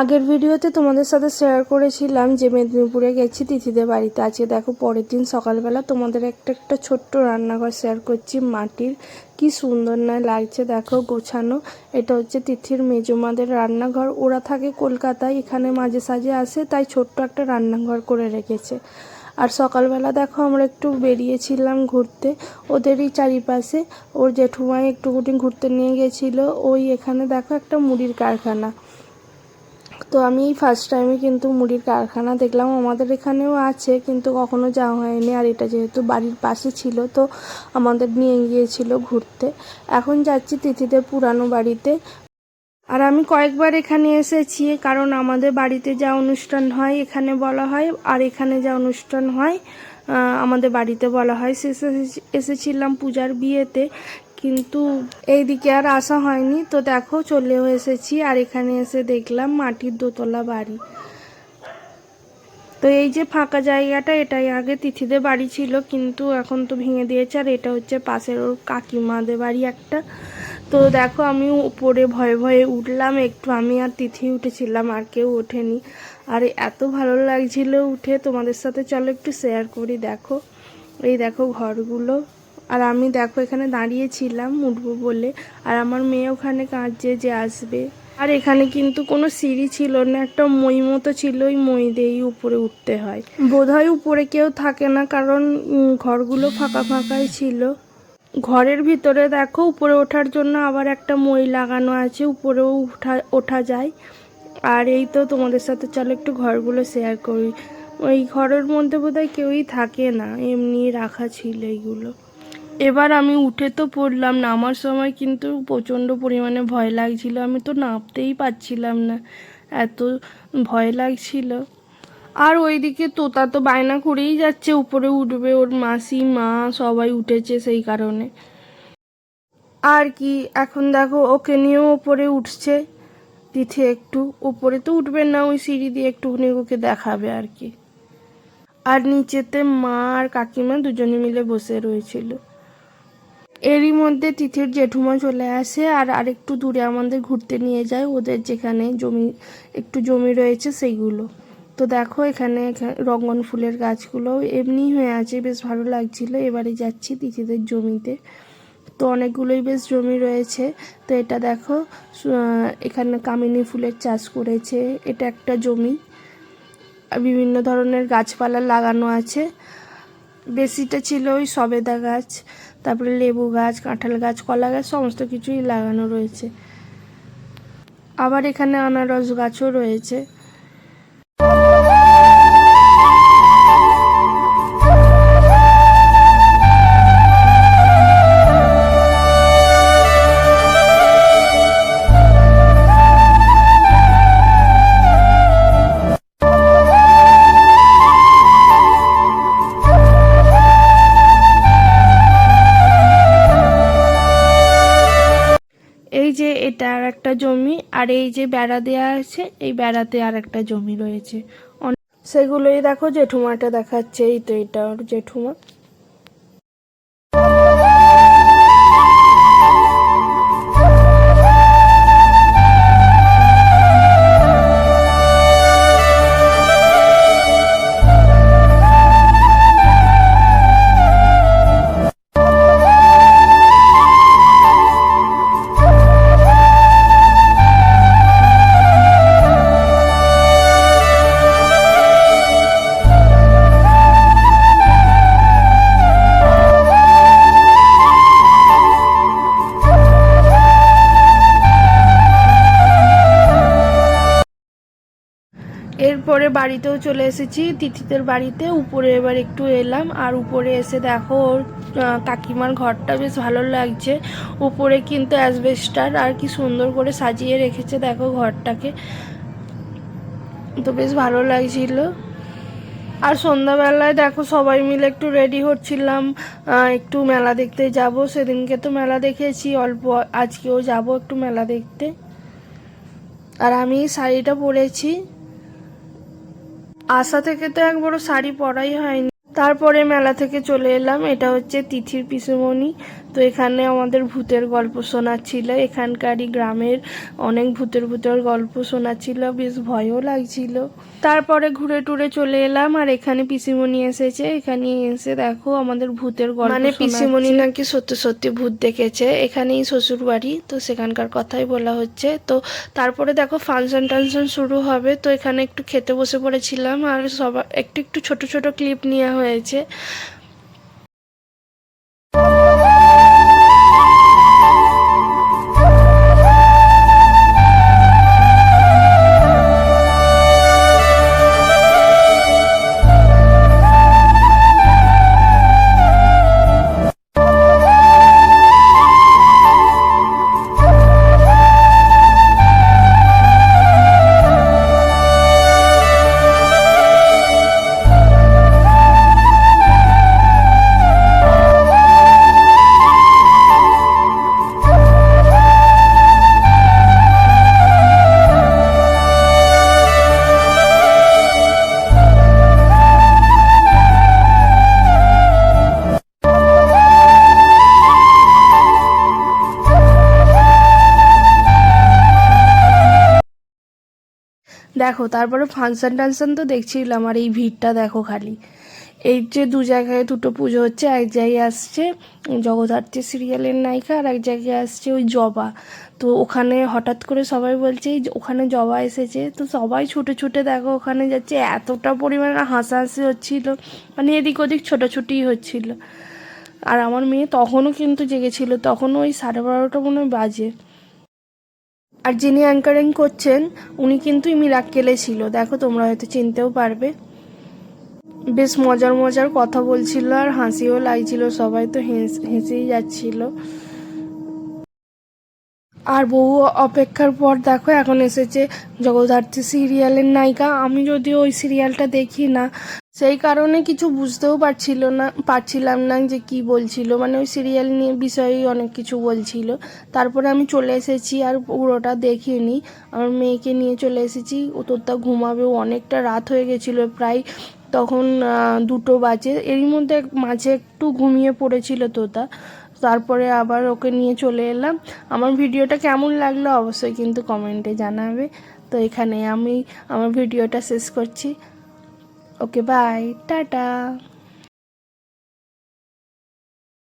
আগের ভিডিওতে তোমাদের সাথে শেয়ার করেছিলাম যে মেদিনীপুরে গেছি তিথিদের বাড়িতে। আজকে দেখো পরের দিন সকালবেলা তোমাদের একটা একটা ছোট্ট রান্নাঘর শেয়ার করছি মাটির। কি সুন্দর না লাগছে দেখো গোছানো। এটা হচ্ছে তিথির মেজমাদের রান্নাঘর। ওরা থাকে কলকাতায়, এখানে মাঝে সাঝে আসে, তাই ছোট্ট একটা রান্নাঘর করে রেখেছে। আর সকালবেলা দেখো আমরা একটু বেরিয়েছিলাম ঘুরতে। ওদেরই চারিপাশে, ওর জেঠুমাই একটুকুনি ঘুরতে নিয়ে গেছিল। ওই এখানে দেখো একটা মুড়ির কারখানা। তো আমি ফার্স্ট টাইমে কিন্তু মুড়ির কারখানা দেখলাম। আমাদের এখানেও আছে, কিন্তু কখনো যাওয়া হয়নি। আর এটা যেহেতু বাড়ির পাশে ছিল, তো আমাদের নিয়ে গিয়েছিল ঘুরতে। এখন যাচ্ছি তিথিদের পুরানো বাড়িতে। আর আমি কয়েকবার এখানে এসেছি, কারণ আমাদের বাড়িতে যা অনুষ্ঠান হয়, এখানে বলা হয়, আর এখানে যা অনুষ্ঠান হয় আমাদের বাড়িতে বলা হয়। শেষে এসেছিলাম পূজার বিয়েতে। কিন্তু এইদিকে আর আসা হয়নি। তো দেখো, চলেও এসেছি আর এখানে এসে দেখলাম মাটির দোতলা বাড়ি। তো এই যে ফাঁকা জায়গাটা, এটাই আগে তিথিদের বাড়ি ছিল, কিন্তু এখন তো ভেঙে দিয়েছে আর এটা হচ্ছে পাশের ওর কাকিমাদের বাড়ি একটা। তো দেখো, আমি উপরে ভয়ে ভয়ে উঠলাম, একটু আমি আর তিথি উঠেছিলাম, আর কেউ ওঠেনি। আর এত ভালো লাগছিল উঠে। তোমাদের সাথে চলো একটু শেয়ার করি, দেখো। এই দেখো ঘরগুলো। আর আমি দেখো এখানে দাঁড়িয়েছিলাম উঠবো বলে। আর আমার মেয়ে ওখানে কাঁদছে যে আসবে। আর এখানে কিন্তু কোনো সিঁড়ি ছিল না, একটা মই মতো ছিল ওই মই দিয়েই উপরে উঠতে হয়। বোধহয় উপরে কেউ থাকে না, কারণ ঘরগুলো ফাঁকা ফাঁকাই ছিল। ঘরের ভিতরে দেখো, উপরে ওঠার জন্য আবার একটা মই লাগানো আছে, উপরেও উঠা, ওঠা যায়। আর এই তো তোমাদের সাথে, চলো একটু ঘরগুলো শেয়ার করি। ওই ঘরের মধ্যে বোধহয় কেউই থাকে না, এমনি রাখা ছিল এইগুলো। এবার আমি উঠে তো পড়লাম নামার সময় কিন্তু প্রচণ্ড পরিমাণে ভয় লাগছিল। আমি তো নামতেই পারছিলাম না। এত ভয় লাগছিল। আর ওইদিকে তোতা তো বায়না করেই যাচ্ছে। উপরে উঠবে ওর মাসি, মা সবাই উঠেছে সেই কারণে। আর কি, এখন দেখো ওকে নিয়েও ওপরে উঠছে তিথি একটু। উপরে তো উঠবে না, ওই সিঁড়ি দিয়ে একটুখানি ওকে দেখাবে আর কি। আর নিচেতে মা আর কাকিমা দুজনে মিলে বসে রয়েছিল। এরই মধ্যে তিথির জেঠুমা চলে আসে আর আরেকটু দূরে আমাদের ঘুরতে নিয়ে যায়। ওদের যেখানে জমি, একটু জমি রয়েছে সেইগুলো। তো দেখো এখানে এখা- রঙ্গন ফুলের গাছগুলো এমনি হয়ে আছে। বেশ ভালো লাগছিল। এবারে যাচ্ছি তিথিদের জমিতে। তো অনেকগুলোই বেশ জমি রয়েছে। তো এটা দেখো এখানে কামিনী ফুলের চাষ করেছে। এটা একটা জমি। বিভিন্ন ধরনের গাছপালা লাগানো আছে। বেশিটা ছিল ওই সবেদা গাছ, তারপরে লেবু গাছ, কাঁঠাল গাছ, কলা গাছ, সমস্ত কিছুই লাগানো রয়েছে। আবার এখানে আনারস গাছও রয়েছে। এটা আর একটা জমি, আর এই যে বেড়া দেয়া আছে, এই বেড়াতে আর একটা জমি রয়েছে। সেগুলোই দেখো জেঠুমাটা দেখাচ্ছে, এই তো এটা ওর জেঠুমা। এরপরে বাড়িতেও চলে এসেছি, তিথিদের বাড়িতে। উপরে এবার একটু এলাম, আর উপরে এসে দেখো ওর কাকিমার ঘরটা বেশ ভালো লাগছে। উপরে কিন্তু অ্যাসবেস্টার, আর কি সুন্দর করে সাজিয়ে রেখেছে দেখো ঘরটাকে। তো বেশ ভালো লাগছিল। আর সন্ধ্যাবেলায় দেখো সবাই মিলে একটু রেডি হচ্ছিলাম একটু মেলা দেখতে যাব। সেদিনকে তো মেলা দেখেছি, অল্প আজকেও যাব একটু মেলা দেখতে। আর আমি শাড়িটা পরেছি। আসা থেকে তো এক বড় শাড়ি পরাই হয়নি। তারপরে মেলা থেকে চলে এলাম, এটা হচ্ছে তিথির পিসুমণি। তো এখানে আমাদের ভূতের গল্প শোনাচ্ছিল। এখানকারই গ্রামের অনেক ভূতের ভূতের গল্প শোনাচ্ছিল বেশ ভয়ও লাগছিল। তারপরে ঘুরে টুরে চলে এলাম আর এখানে পিসিমণি এসেছে। এখানে এসে দেখো আমাদের ভূতের গল্প মানে পিসিমণি নাকি সত্যি সত্যি ভূত দেখেছে। এখানেই শ্বশুর বাড়ি তো সেখানকার কথাই বলা হচ্ছে। তো তারপরে দেখো ফাংশন টাংশন শুরু হবে তো এখানে একটু খেতে বসে পড়েছিলাম আর সবার একটু একটু ছোট ছোট ক্লিপ নেওয়া হয়েছে। দেখো, তারপরে ফাংশন টাংশন তো দেখছিলাম, আর এই ভিড়টা দেখো খালি। এই যে দু জায়গায় দুটো পুজো হচ্ছে, এক জায়গায় আসছে জগদ্ধাত্রী সিরিয়ালের নায়িকা, আর এক জায়গায় আসছে ওই জবা। তো ওখানে হঠাৎ করে সবাই বলছে ওখানে জবা এসেছে। তো সবাই ছুটে ছুটে দেখো, ওখানে যাচ্ছে, এতটা পরিমাণে হাসাহাসি হচ্ছিল। মানে এদিক ওদিক ছোটাছুটি হচ্ছিল। আর আমার মেয়ে তখনও কিন্তু জেগেছিল তখনও ওই সাড়ে বারোটা মনে বাজে। আর যিনি অ্যাঙ্কারিং করছেন, উনি কিন্তু মিরাক্কেলে ছিল। দেখো, তোমরা হয়তো চিনতেও পারবে। বেশ মজার মজার কথা বলছিল আর হাসিও লাগছিল, সবাই তো হেস- হেসেই যাচ্ছিল। আর বহু অপেক্ষার পর দেখো, এখন এসেছে জগদ্ধাত্রী সিরিয়ালের নায়িকা। আমি যদিও ওই সিরিয়ালটা দেখি না, সেই কারণে কিছু বুঝতেও পারছিল না, পারছিলাম না যে কি বলছিল। মানে ওই সিরিয়াল নিয়ে বিষয়ে অনেক কিছু বলছিল। তারপরে আমি চলে এসেছি আর পুরোটা দেখিনি। আমার মেয়েকে নিয়ে চলে এসেছি। ও তোরটা ঘুমাবে অনেকটা রাত হয়ে গেছিল প্রায় তখন দুটো বাজে। এরই মধ্যে মাঝে একটু ঘুমিয়ে পড়েছিল তোতা তারপরে আবার ওকে নিয়ে চলে এলাম। আমার ভিডিওটা কেমন লাগল অবশ্যই কিন্তু কমেন্টে জানাবে। তো এখানে আমি আমার ভিডিওটা শেষ করছি। Okay bye tata.